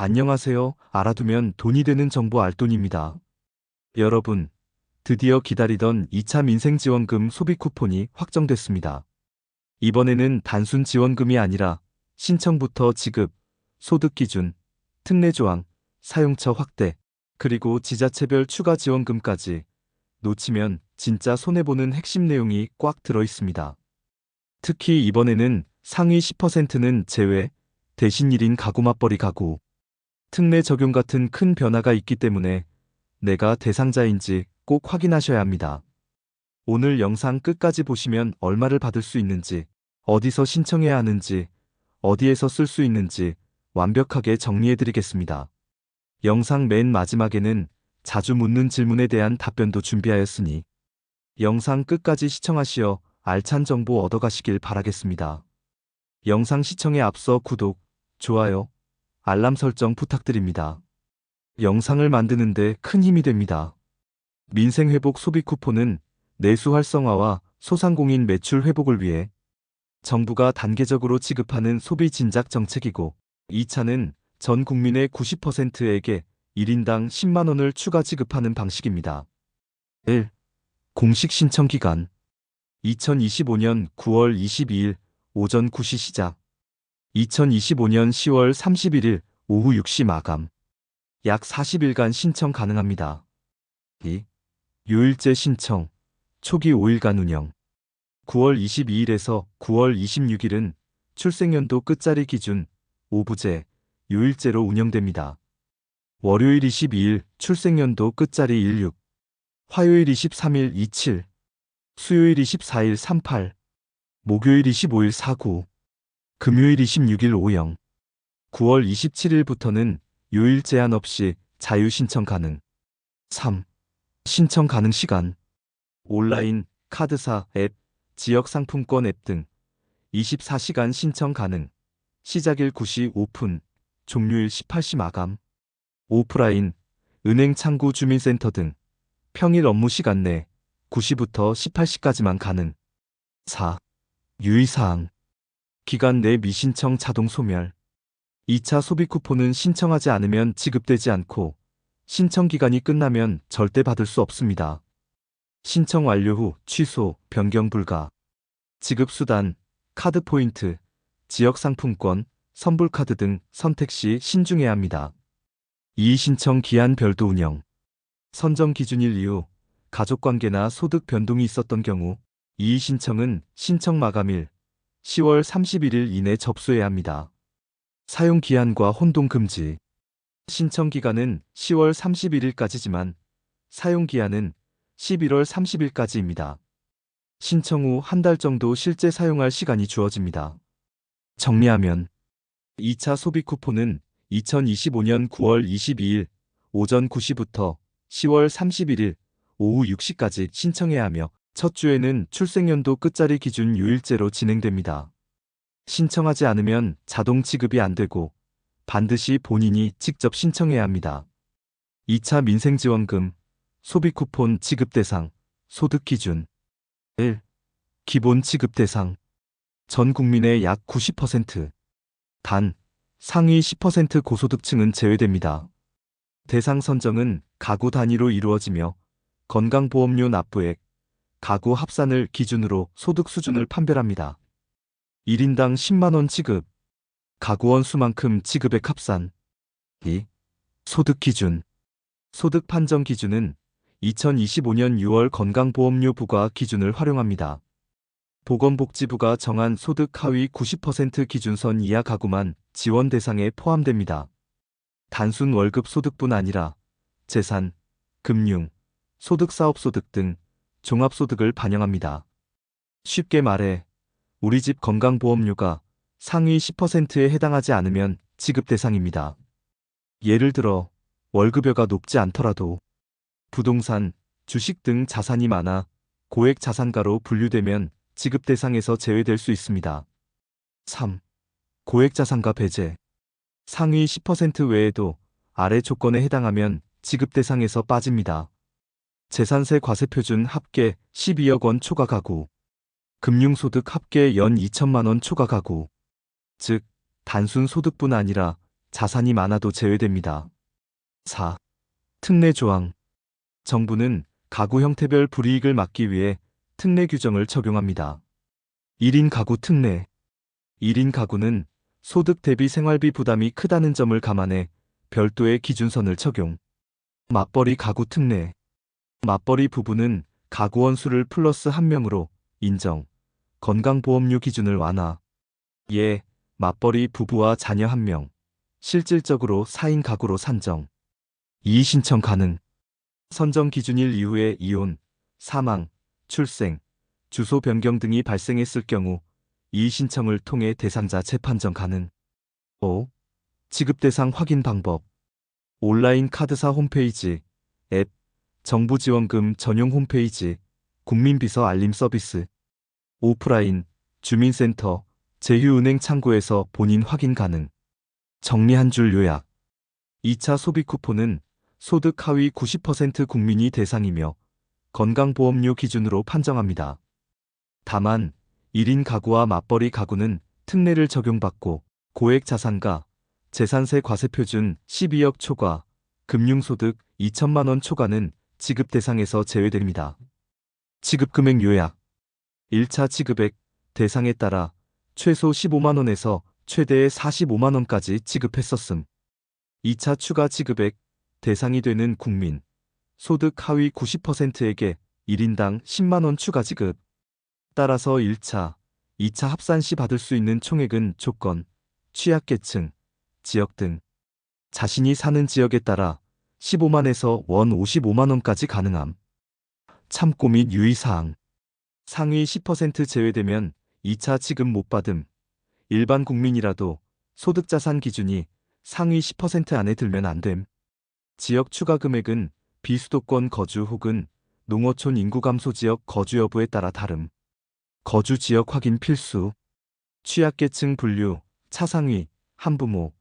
안녕하세요. 알아두면 돈이 되는 정보 알돈입니다. 여러분, 드디어 기다리던 2차 민생지원금 소비 쿠폰이 확정됐습니다. 이번에는 단순 지원금이 아니라 신청부터 지급, 소득 기준, 특례 조항, 사용처 확대, 그리고 지자체별 추가 지원금까지 놓치면 진짜 손해보는 핵심 내용이 꽉 들어 있습니다. 특히 이번에는 상위 10%는 제외, 대신 1인 가구 맞벌이 가구, 특례 적용 같은 큰 변화가 있기 때문에 내가 대상자인지 꼭 확인하셔야 합니다. 오늘 영상 끝까지 보시면 얼마를 받을 수 있는지, 어디서 신청해야 하는지, 어디에서 쓸 수 있는지 완벽하게 정리해 드리겠습니다. 영상 맨 마지막에는 자주 묻는 질문에 대한 답변도 준비하였으니 영상 끝까지 시청하시어 알찬 정보 얻어가시길 바라겠습니다. 영상 시청에 앞서 구독, 좋아요, 알람 설정 부탁드립니다. 영상을 만드는데 큰 힘이 됩니다. 민생회복 소비 쿠폰은 내수 활성화와 소상공인 매출 회복을 위해 정부가 단계적으로 지급하는 소비 진작 정책이고 2차는 전 국민의 90%에게 1인당 10만 원을 추가 지급하는 방식입니다. 1. 공식 신청 기간 2025년 9월 22일 오전 9시 시작 2025년 10월 31일 오후 6시 마감 약 40일간 신청 가능합니다. 2. 요일제 신청 초기 5일간 운영 9월 22일에서 9월 26일은 출생연도 끝자리 기준 오부제 요일제로 운영됩니다. 월요일 22일 출생연도 끝자리 16 화요일 23일 27 수요일 24일 38 목요일 25일 49 금요일 26일 50 9월 27일부터는 요일 제한 없이 자유 신청 가능. 3. 신청 가능 시간. 온라인, 카드사, 앱, 지역 상품권 앱 등 24시간 신청 가능. 시작일 9시 오픈, 종료일 18시 마감. 오프라인, 은행 창구 주민센터 등 평일 업무 시간 내 9시부터 18시까지만 가능. 4. 유의사항 기간 내 미신청 자동 소멸 2차 소비 쿠폰은 신청하지 않으면 지급되지 않고 신청 기간이 끝나면 절대 받을 수 없습니다. 신청 완료 후 취소, 변경 불가. 지급 수단, 카드 포인트, 지역 상품권, 선불 카드 등 선택 시 신중해야 합니다. 이의 신청 기한 별도 운영. 선정 기준일 이후 가족 관계나 소득 변동이 있었던 경우 이의 신청은 신청 마감일 10월 31일 이내 접수해야 합니다. 사용 기한과 혼동 금지. 신청 기간은 10월 31일까지지만 사용 기한은 11월 30일까지입니다. 신청 후 한 달 정도 실제 사용할 시간이 주어집니다. 정리하면 2차 소비 쿠폰은 2025년 9월 22일 오전 9시부터 10월 31일 오후 6시까지 신청해야 하며 첫 주에는 출생연도 끝자리 기준 요일제로 진행됩니다. 신청하지 않으면 자동 지급이 안 되고 반드시 본인이 직접 신청해야 합니다. 2차 민생지원금 소비 쿠폰 지급 대상, 소득 기준 1. 기본 지급 대상 전 국민의 약 90%. 단, 상위 10% 고소득층은 제외됩니다. 대상 선정은 가구 단위로 이루어지며 건강보험료 납부액, 가구 합산을 기준으로 소득 수준을 판별합니다. 1인당 10만원 지급, 가구원 수만큼 지급액 합산. 2. 소득 기준. 소득 판정 기준은 2025년 6월 건강보험료 부과 기준을 활용합니다. 보건복지부가 정한 소득 하위 90% 기준선 이하 가구만 지원 대상에 포함됩니다. 단순 월급 소득뿐 아니라 재산, 금융, 소득사업소득 등 종합소득을 반영합니다. 쉽게 말해 우리 집 건강보험료가 상위 10%에 해당하지 않으면 지급 대상입니다. 예를 들어 월급여가 높지 않더라도 부동산, 주식 등 자산이 많아 고액 자산가로 분류되면 지급 대상에서 제외될 수 있습니다. 3. 고액 자산가 배제. 상위 10% 외에도 아래 조건에 해당하면 지급 대상에서 빠집니다. 재산세 과세표준 합계 12억 원 초과 가구. 금융소득 합계 연 2천만 원 초과 가구. 즉, 단순 소득뿐 아니라 자산이 많아도 제외됩니다. 4. 특례 조항. 정부는 가구 형태별 불이익을 막기 위해 특례 규정을 적용합니다. 1인 가구 특례. 1인 가구는 소득 대비 생활비 부담이 크다는 점을 감안해 별도의 기준선을 적용. 맞벌이 가구 특례. 맞벌이 부부는 가구원 수를 플러스 1명으로 인정. 건강보험료 기준을 완화. 예, 맞벌이 부부와 자녀 1명. 실질적으로 4인 가구로 산정. 이의 신청 가능. 선정 기준일 이후에 이혼, 사망, 출생, 주소 변경 등이 발생했을 경우 이의 신청을 통해 대상자 재판정 가능. 5. 지급 대상 확인 방법. 온라인 카드사 홈페이지, 앱, 정부 지원금 전용 홈페이지, 국민비서 알림 서비스. 오프라인, 주민센터, 제휴은행 창구에서 본인 확인 가능. 정리 한 줄 요약. 2차 소비 쿠폰은 소득 하위 90% 국민이 대상이며 건강보험료 기준으로 판정합니다. 다만 1인 가구와 맞벌이 가구는 특례를 적용받고 고액 자산가, 재산세 과세표준 12억 초과, 금융소득 2천만 원 초과는 지급 대상에서 제외됩니다. 지급금액 요약 1차 지급액 대상에 따라 최소 15만 원에서 최대 45만 원까지 지급했었음. 2차 추가 지급액 대상이 되는 국민 소득 하위 90%에게 1인당 10만 원 추가 지급. 따라서 1차, 2차 합산 시 받을 수 있는 총액은 조건, 취약계층, 지역 등 자신이 사는 지역에 따라 15만에서 원 55만 원까지 가능함. 참고 및 유의사항. 상위 10% 제외되면 2차 지급 못 받음. 일반 국민이라도 소득자산 기준이 상위 10% 안에 들면 안 됨. 지역 추가 금액은 비수도권 거주 혹은 농어촌 인구 감소 지역 거주 여부에 따라 다름. 거주 지역 확인 필수. 취약계층 분류, 차상위, 한부모,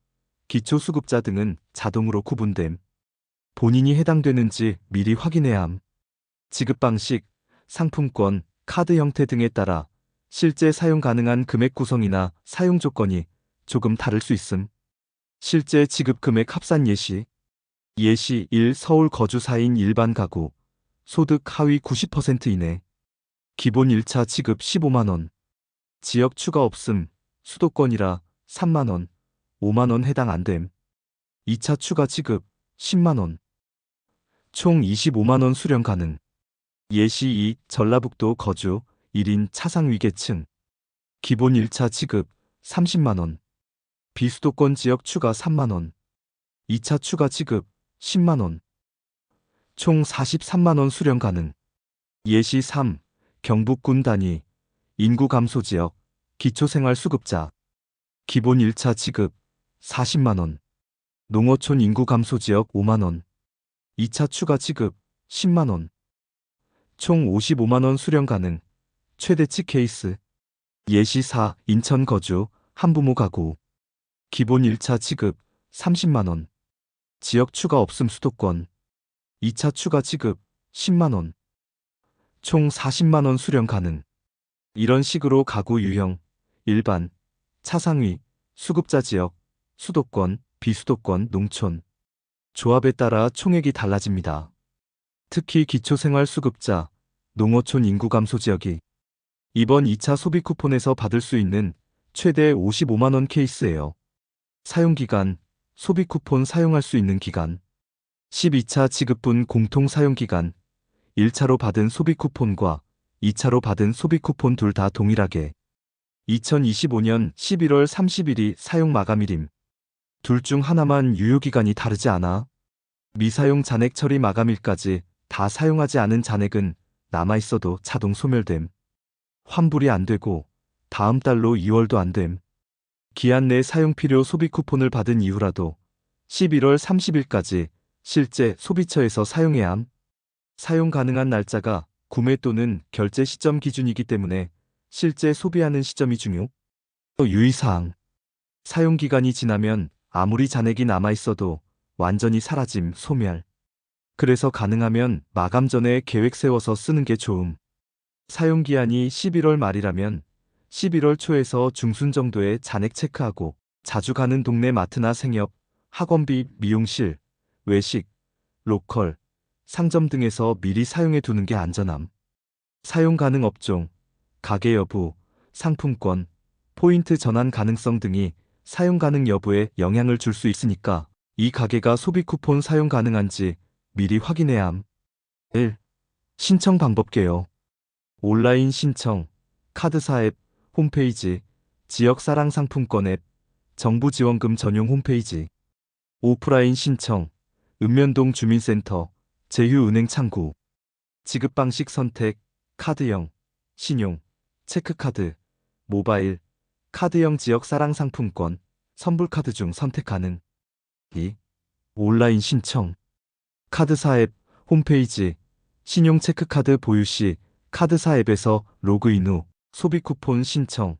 기초수급자 등은 자동으로 구분됨. 본인이 해당되는지 미리 확인해야 함. 지급 방식, 상품권, 카드 형태 등에 따라 실제 사용 가능한 금액 구성이나 사용 조건이 조금 다를 수 있음. 실제 지급 금액 합산 예시. 예시 1 서울 거주 4인 일반 가구. 소득 하위 90% 이내. 기본 1차 지급 15만원. 지역 추가 없음. 수도권이라 3만원, 5만원 해당 안 됨. 2차 추가 지급 10만원. 총 25만원 수령 가능. 예시 2 전라북도 거주 1인 차상위계층. 기본 1차 지급 30만원. 비수도권 지역 추가 3만원. 2차 추가 지급 10만원. 총 43만원 수령 가능. 예시 3. 경북군 단위. 인구 감소 지역. 기초생활수급자. 기본 1차 지급 40만원. 농어촌 인구 감소 지역 5만원. 2차 추가 지급 10만원. 총 55만원 수령 가능. 최대치 케이스. 예시 4. 인천 거주. 한부모 가구. 기본 1차 지급 30만원. 지역 추가 없음 수도권. 2차 추가 지급 10만원. 총 40만원 수령 가능. 이런 식으로 가구 유형, 일반, 차상위, 수급자 지역, 수도권, 비수도권, 농촌. 조합에 따라 총액이 달라집니다. 특히 기초생활수급자, 농어촌 인구 감소 지역이 이번 2차 소비 쿠폰에서 받을 수 있는 최대 55만원 케이스예요. 사용기간, 소비 쿠폰 사용할 수 있는 기간, 12차 지급분 공통 사용기간, 1차로 받은 소비 쿠폰과 2차로 받은 소비 쿠폰 둘 다 동일하게 2025년 11월 30일이 사용 마감일임. 둘 중 하나만 유효기간이 다르지 않아 미사용 잔액 처리 마감일까지 다 사용하지 않은 잔액은 남아있어도 자동 소멸됨. 환불이 안 되고 다음 달로 2월도 안 됨. 기한 내 사용 필요 소비 쿠폰을 받은 이후라도 11월 30일까지 실제 소비처에서 사용해야 함. 사용 가능한 날짜가 구매 또는 결제 시점 기준이기 때문에 실제 소비하는 시점이 중요. 유의사항. 사용 기간이 지나면 아무리 잔액이 남아있어도 완전히 사라짐, 소멸. 그래서 가능하면 마감 전에 계획 세워서 쓰는 게 좋음. 사용 기한이 11월 말이라면 11월 초에서 중순 정도에 잔액 체크하고 자주 가는 동네 마트나 생협, 학원비, 미용실, 외식, 로컬, 상점 등에서 미리 사용해 두는 게 안전함. 사용 가능 업종, 가계 여부, 상품권, 포인트 전환 가능성 등이 사용 가능 여부에 영향을 줄 수 있으니까 이 가게가 소비 쿠폰 사용 가능한지 미리 확인해야 함. 1. 신청 방법 개요. 온라인 신청, 카드사 앱, 홈페이지, 지역 사랑 상품권 앱, 정부 지원금 전용 홈페이지. 오프라인 신청, 읍면동 주민센터, 제휴은행 창구. 지급 방식 선택, 카드형, 신용, 체크카드, 모바일, 카드형 지역 사랑 상품권, 선불 카드 중 선택 가능. 2. 온라인 신청. 카드사 앱, 홈페이지, 신용 체크카드 보유 시 카드사 앱에서 로그인 후 소비 쿠폰 신청,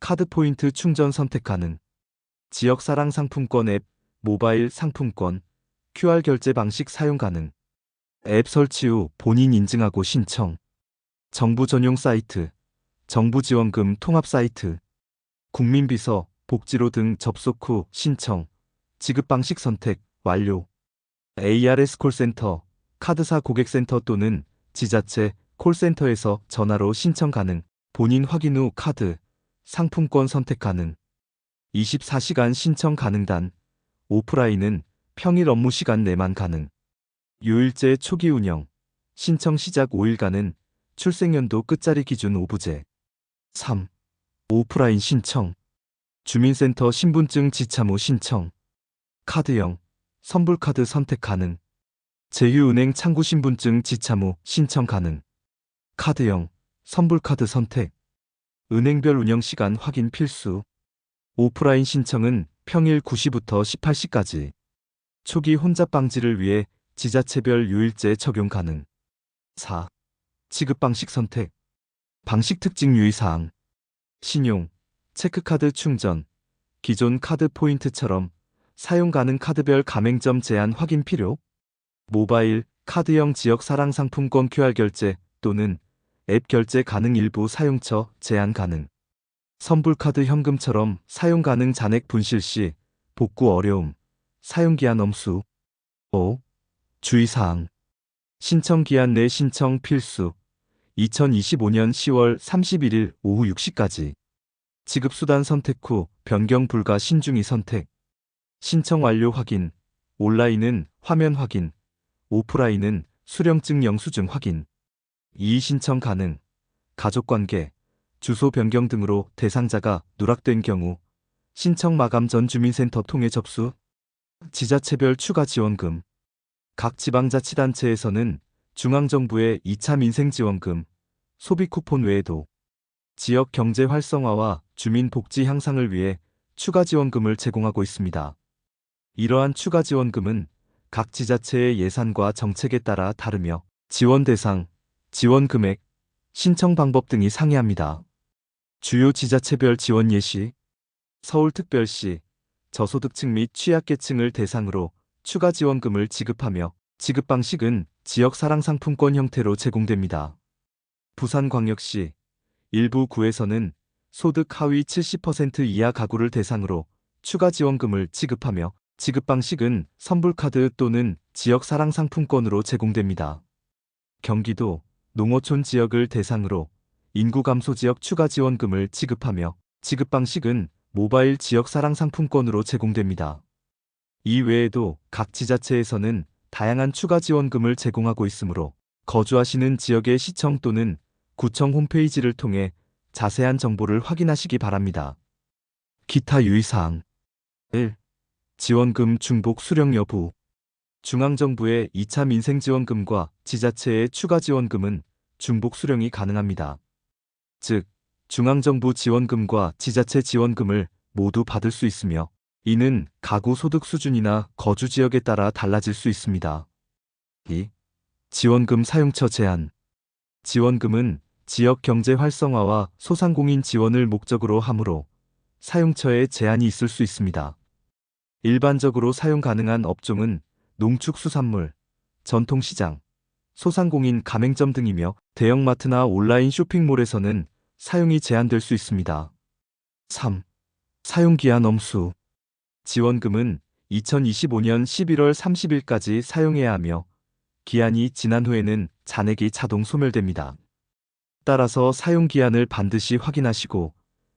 카드 포인트 충전 선택 가능. 지역 사랑 상품권 앱, 모바일 상품권, QR 결제 방식 사용 가능. 앱 설치 후 본인 인증하고 신청. 정부 전용 사이트, 정부 지원금 통합 사이트, 국민비서, 복지로 등 접속 후 신청, 지급 방식 선택 완료. ARS 콜센터, 카드사 고객센터 또는 지자체 콜센터에서 전화로 신청 가능. 본인 확인 후 카드, 상품권 선택 가능. 24시간 신청 가능단. 오프라인은 평일 업무 시간 내만 가능. 요일제 초기 운영. 신청 시작 5일간은 출생연도 끝자리 기준 오부제. 3. 오프라인 신청. 주민센터 신분증 지참 후 신청. 카드형, 선불카드 선택 가능. 제휴은행 창구 신분증 지참 후 신청 가능. 카드형, 선불카드 선택. 은행별 운영시간 확인 필수. 오프라인 신청은 평일 9시부터 18시까지. 초기 혼잡 방지를 위해 지자체별 요일제 적용 가능. 4. 지급 방식 선택. 방식 특징 유의사항. 신용, 체크카드 충전, 기존 카드 포인트처럼 사용 가능 카드별 가맹점 제한 확인 필요. 모바일, 카드형 지역 사랑 상품권 QR 결제 또는 앱 결제 가능 일부 사용처 제한 가능. 선불카드 현금처럼 사용 가능 잔액 분실 시 복구 어려움, 사용기한 엄수. 5. 주의사항. 신청기한 내 신청 필수. 2025년 10월 31일 오후 6시까지. 지급수단 선택 후 변경 불가 신중히 선택. 신청 완료 확인. 온라인은 화면 확인. 오프라인은 수령증 영수증 확인. 이의 신청 가능. 가족관계, 주소 변경 등으로 대상자가 누락된 경우 신청 마감 전 주민센터 통해 접수. 지자체별 추가 지원금. 각 지방자치단체에서는 중앙정부의 2차 민생지원금, 소비 쿠폰 외에도 지역 경제 활성화와 주민 복지 향상을 위해 추가 지원금을 제공하고 있습니다. 이러한 추가 지원금은 각 지자체의 예산과 정책에 따라 다르며 지원 대상, 지원 금액, 신청 방법 등이 상이합니다. 주요 지자체별 지원 예시 서울특별시 저소득층 및 취약계층을 대상으로 추가 지원금을 지급하며 지급 방식은 지역 사랑 상품권 형태로 제공됩니다. 부산광역시 일부 구에서는 소득 하위 70% 이하 가구를 대상으로 추가 지원금을 지급하며 지급 방식은 선불카드 또는 지역 사랑 상품권으로 제공됩니다. 경기도 농어촌 지역을 대상으로 인구 감소 지역 추가 지원금을 지급하며 지급 방식은 모바일 지역 사랑 상품권으로 제공됩니다. 이 외에도 각 지자체에서는 다양한 추가 지원금을 제공하고 있으므로 거주하시는 지역의 시청 또는 구청 홈페이지를 통해 자세한 정보를 확인하시기 바랍니다. 기타 유의사항 1. 지원금 중복 수령 여부 중앙정부의 2차 민생지원금과 지자체의 추가 지원금은 중복 수령이 가능합니다. 즉, 중앙정부 지원금과 지자체 지원금을 모두 받을 수 있으며 이는 가구 소득 수준이나 거주 지역에 따라 달라질 수 있습니다. 2. 지원금 사용처 제한 지원금은 지역 경제 활성화와 소상공인 지원을 목적으로 하므로 사용처에 제한이 있을 수 있습니다. 일반적으로 사용 가능한 업종은 농축수산물, 전통시장, 소상공인 가맹점 등이며 대형마트나 온라인 쇼핑몰에서는 사용이 제한될 수 있습니다. 3. 사용기한 엄수 지원금은 2025년 11월 30일까지 사용해야 하며 기한이 지난 후에는 잔액이 자동 소멸됩니다. 따라서 사용 기한을 반드시 확인하시고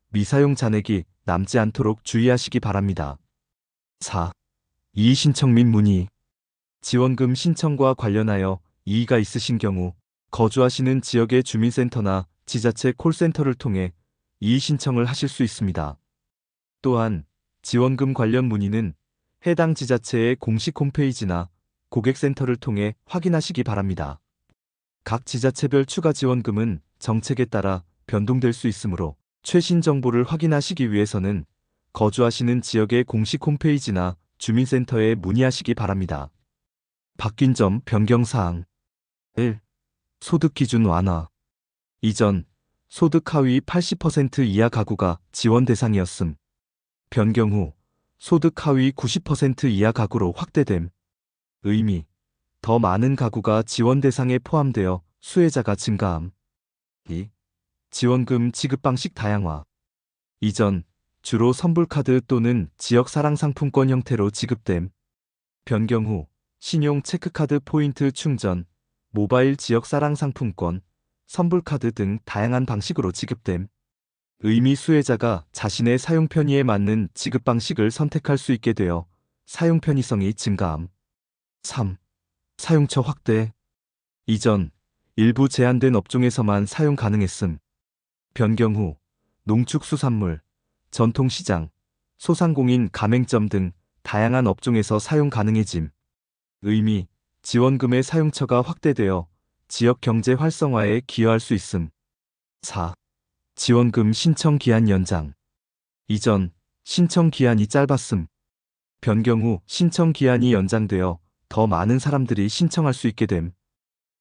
미사용 잔액이 남지 않도록 주의하시기 바랍니다. 4. 이의 신청 및 문의 지원금 신청과 관련하여 이의가 있으신 경우 거주하시는 지역의 주민센터나 지자체 콜센터를 통해 이의 신청을 하실 수 있습니다. 또한 지원금 관련 문의는 해당 지자체의 공식 홈페이지나 고객센터를 통해 확인하시기 바랍니다. 각 지자체별 추가 지원금은 정책에 따라 변동될 수 있으므로 최신 정보를 확인하시기 위해서는 거주하시는 지역의 공식 홈페이지나 주민센터에 문의하시기 바랍니다. 바뀐 점 변경 사항 1. 소득 기준 완화 이전 소득 하위 80% 이하 가구가 지원 대상이었음. 변경 후 소득 하위 90% 이하 가구로 확대됨. 의미 더 많은 가구가 지원 대상에 포함되어 수혜자가 증가함. 2. 지원금 지급 방식 다양화. 이전 주로 선불카드 또는 지역 사랑 상품권 형태로 지급됨. 변경 후 신용 체크카드 포인트 충전, 모바일 지역 사랑 상품권, 선불카드 등 다양한 방식으로 지급됨. 의미 수혜자가 자신의 사용 편의에 맞는 지급 방식을 선택할 수 있게 되어 사용 편의성이 증가함. 3. 사용처 확대. 이전 일부 제한된 업종에서만 사용 가능했음. 변경 후 농축수산물, 전통시장, 소상공인 가맹점 등 다양한 업종에서 사용 가능해짐. 의미 지원금의 사용처가 확대되어 지역 경제 활성화에 기여할 수 있음. 4. 지원금 신청 기한 연장. 이전 신청 기한이 짧았음. 변경 후 신청 기한이 연장되어 더 많은 사람들이 신청할 수 있게 됨.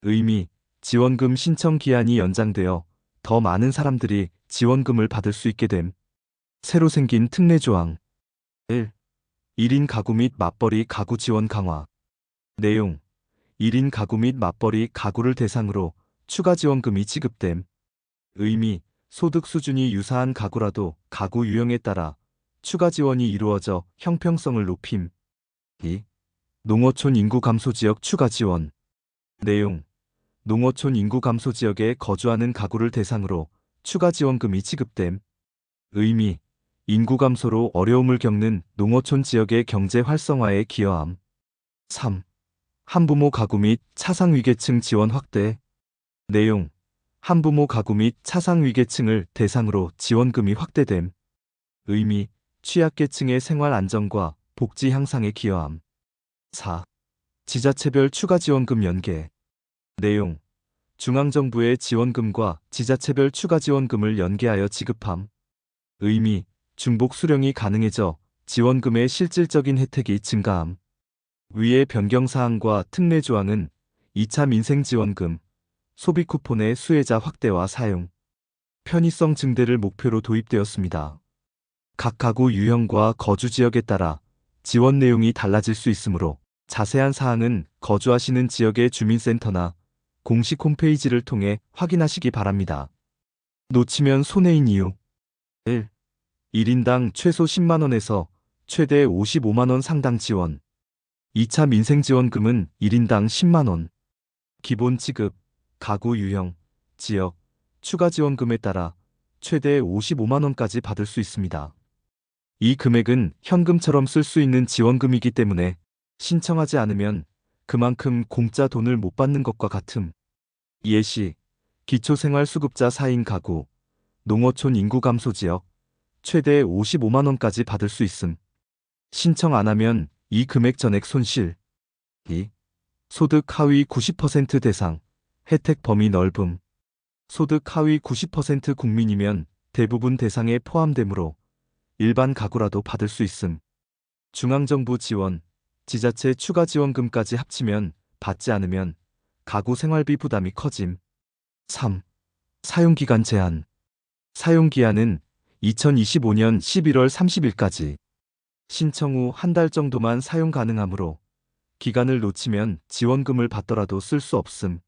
의미 지원금 신청 기한이 연장되어 더 많은 사람들이 지원금을 받을 수 있게 됨. 새로 생긴 특례 조항. 1. 1인 가구 및 맞벌이 가구 지원 강화. 내용 1인 가구 및 맞벌이 가구를 대상으로 추가 지원금이 지급됨. 의미 소득 수준이 유사한 가구라도 가구 유형에 따라 추가 지원이 이루어져 형평성을 높임. 2. 농어촌 인구 감소 지역 추가 지원. 내용 농어촌 인구 감소 지역에 거주하는 가구를 대상으로 추가 지원금이 지급됨. 의미 인구 감소로 어려움을 겪는 농어촌 지역의 경제 활성화에 기여함. 3. 한부모 가구 및 차상 위계층 지원 확대. 내용 한부모 가구 및 차상 위계층을 대상으로 지원금이 확대됨. 의미 취약계층의 생활 안정과 복지 향상에 기여함. 4. 지자체별 추가 지원금 연계. 내용 중앙정부의 지원금과 지자체별 추가 지원금을 연계하여 지급함. 의미 중복 수령이 가능해져 지원금의 실질적인 혜택이 증가함. 위의 변경사항과 특례 조항은 2차 민생지원금, 소비 쿠폰의 수혜자 확대와 사용, 편의성 증대를 목표로 도입되었습니다. 각 가구 유형과 거주 지역에 따라 지원 내용이 달라질 수 있으므로 자세한 사항은 거주하시는 지역의 주민센터나 공식 홈페이지를 통해 확인하시기 바랍니다. 놓치면 손해인 이유 1. 1인당 최소 10만원에서 최대 55만원 상당 지원 2차 민생지원금은 1인당 10만원 기본 지급, 가구 유형, 지역, 추가 지원금에 따라 최대 55만원까지 받을 수 있습니다. 이 금액은 현금처럼 쓸 수 있는 지원금이기 때문에 신청하지 않으면 그만큼 공짜 돈을 못 받는 것과 같음. 예시, 기초생활수급자 4인 가구, 농어촌 인구 감소 지역, 최대 55만원까지 받을 수 있음. 신청 안 하면 이 금액 전액 손실. 2. 소득 하위 90% 대상, 혜택 범위 넓음. 소득 하위 90% 국민이면 대부분 대상에 포함되므로 일반 가구라도 받을 수 있음. 중앙정부 지원, 지자체 추가 지원금까지 합치면 받지 않으면 가구 생활비 부담이 커짐. 3. 사용기간 제한. 사용기한은 2025년 11월 30일까지. 신청 후 한 달 정도만 사용 가능하므로 기간을 놓치면 지원금을 받더라도 쓸 수 없음.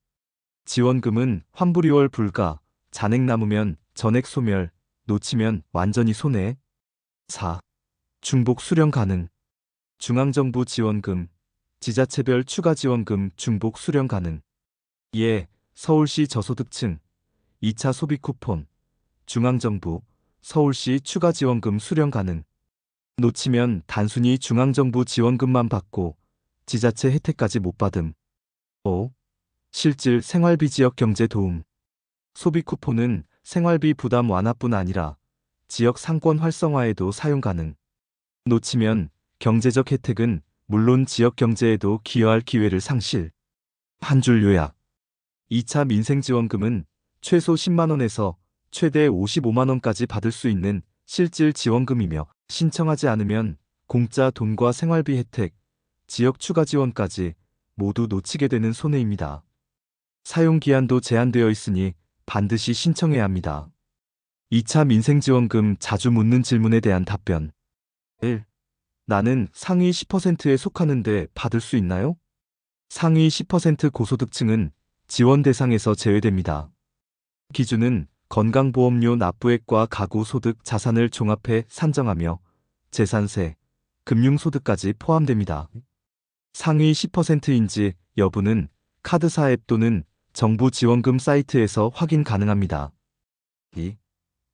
지원금은 환불이월 불가, 잔액 남으면 전액 소멸, 놓치면 완전히 손해. 4. 중복 수령 가능. 중앙정부 지원금, 지자체별 추가 지원금 중복 수령 가능. 예, 서울시 저소득층, 2차 소비 쿠폰, 중앙정부, 서울시 추가 지원금 수령 가능. 놓치면 단순히 중앙정부 지원금만 받고 지자체 혜택까지 못 받음. 5. 실질 생활비 지역 경제 도움. 소비 쿠폰은 생활비 부담 완화뿐 아니라 지역 상권 활성화에도 사용 가능. 놓치면 경제적 혜택은 물론 지역 경제에도 기여할 기회를 상실. 한 줄 요약. 2차 민생지원금은 최소 10만원에서 최대 55만원까지 받을 수 있는 실질 지원금이며 신청하지 않으면 공짜 돈과 생활비 혜택, 지역 추가 지원까지 모두 놓치게 되는 손해입니다. 사용 기한도 제한되어 있으니 반드시 신청해야 합니다. 2차 민생지원금 자주 묻는 질문에 대한 답변. 1. 나는 상위 10%에 속하는데 받을 수 있나요? 상위 10% 고소득층은 지원 대상에서 제외됩니다. 기준은 건강보험료 납부액과 가구 소득 자산을 종합해 산정하며 재산세, 금융소득까지 포함됩니다. 상위 10%인지 여부는 카드사 앱 또는 정부 지원금 사이트에서 확인 가능합니다. 2.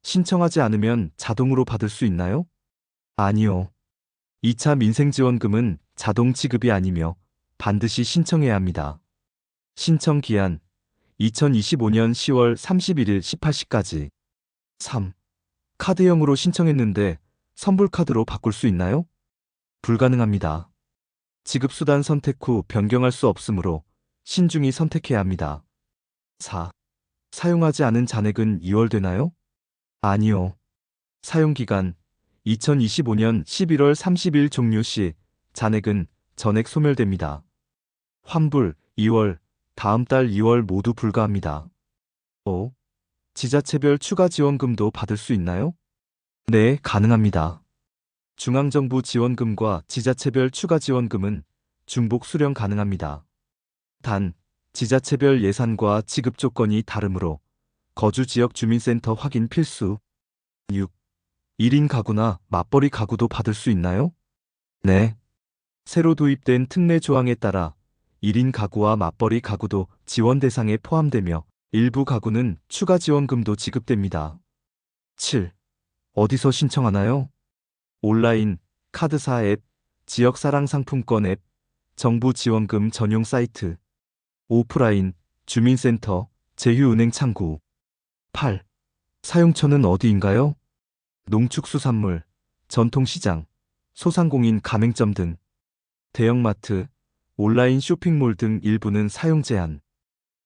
신청하지 않으면 자동으로 받을 수 있나요? 아니요. 2차 민생지원금은 자동 지급이 아니며 반드시 신청해야 합니다. 신청 기한 2025년 10월 31일 18시까지 3. 카드형으로 신청했는데 선불카드로 바꿀 수 있나요? 불가능합니다. 지급수단 선택 후 변경할 수 없으므로 신중히 선택해야 합니다. 4. 사용하지 않은 잔액은 2월 되나요? 아니요. 사용기간 2025년 11월 30일 종료 시 잔액은 전액 소멸됩니다. 환불 2월, 다음 달 2월 모두 불가합니다. 5. 지자체별 추가 지원금도 받을 수 있나요? 네, 가능합니다. 중앙정부 지원금과 지자체별 추가 지원금은 중복 수령 가능합니다. 단, 지자체별 예산과 지급 조건이 다르므로 거주 지역 주민센터 확인 필수. 6. 1인 가구나 맞벌이 가구도 받을 수 있나요? 네. 새로 도입된 특례 조항에 따라 1인 가구와 맞벌이 가구도 지원 대상에 포함되며 일부 가구는 추가 지원금도 지급됩니다. 7. 어디서 신청하나요? 온라인, 카드사 앱, 지역사랑 상품권 앱, 정부 지원금 전용 사이트, 오프라인, 주민센터, 제휴은행 창구. 8. 사용처는 어디인가요? 농축수산물, 전통시장, 소상공인 가맹점 등, 대형마트, 온라인 쇼핑몰 등 일부는 사용 제한.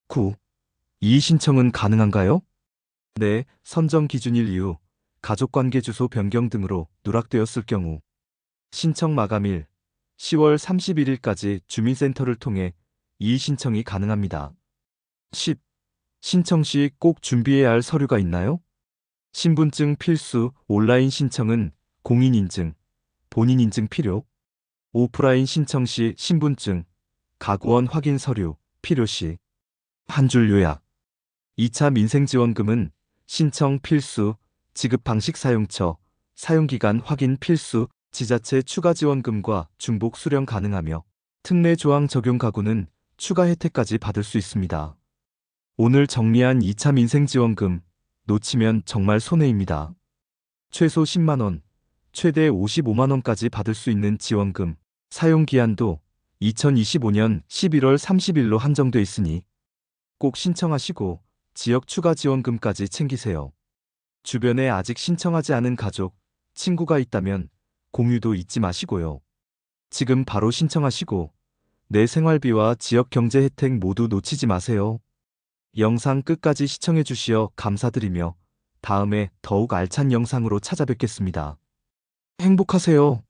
9. 이의 신청은 가능한가요? 네, 선정 기준일 이후 가족관계 주소 변경 등으로 누락되었을 경우 신청 마감일 10월 31일까지 주민센터를 통해 이의 신청이 가능합니다. 10. 신청 시 꼭 준비해야 할 서류가 있나요? 신분증 필수 온라인 신청은 공인인증, 본인인증 필요. 오프라인 신청 시 신분증, 가구원 확인 서류 필요시. 한 줄 요약. 2차 민생지원금은 신청 필수, 지급 방식 사용처, 사용기간 확인 필수, 지자체 추가 지원금과 중복 수령 가능하며 특례 조항 적용 가구는 추가 혜택까지 받을 수 있습니다. 오늘 정리한 2차 민생지원금 놓치면 정말 손해입니다. 최소 10만원, 최대 55만원까지 받을 수 있는 지원금, 사용 기한도 2025년 11월 30일로 한정돼 있으니 꼭 신청하시고 지역 추가 지원금까지 챙기세요. 주변에 아직 신청하지 않은 가족, 친구가 있다면 공유도 잊지 마시고요. 지금 바로 신청하시고 내 생활비와 지역 경제 혜택 모두 놓치지 마세요. 영상 끝까지 시청해 주시어 감사드리며 다음에 더욱 알찬 영상으로 찾아뵙겠습니다. 행복하세요.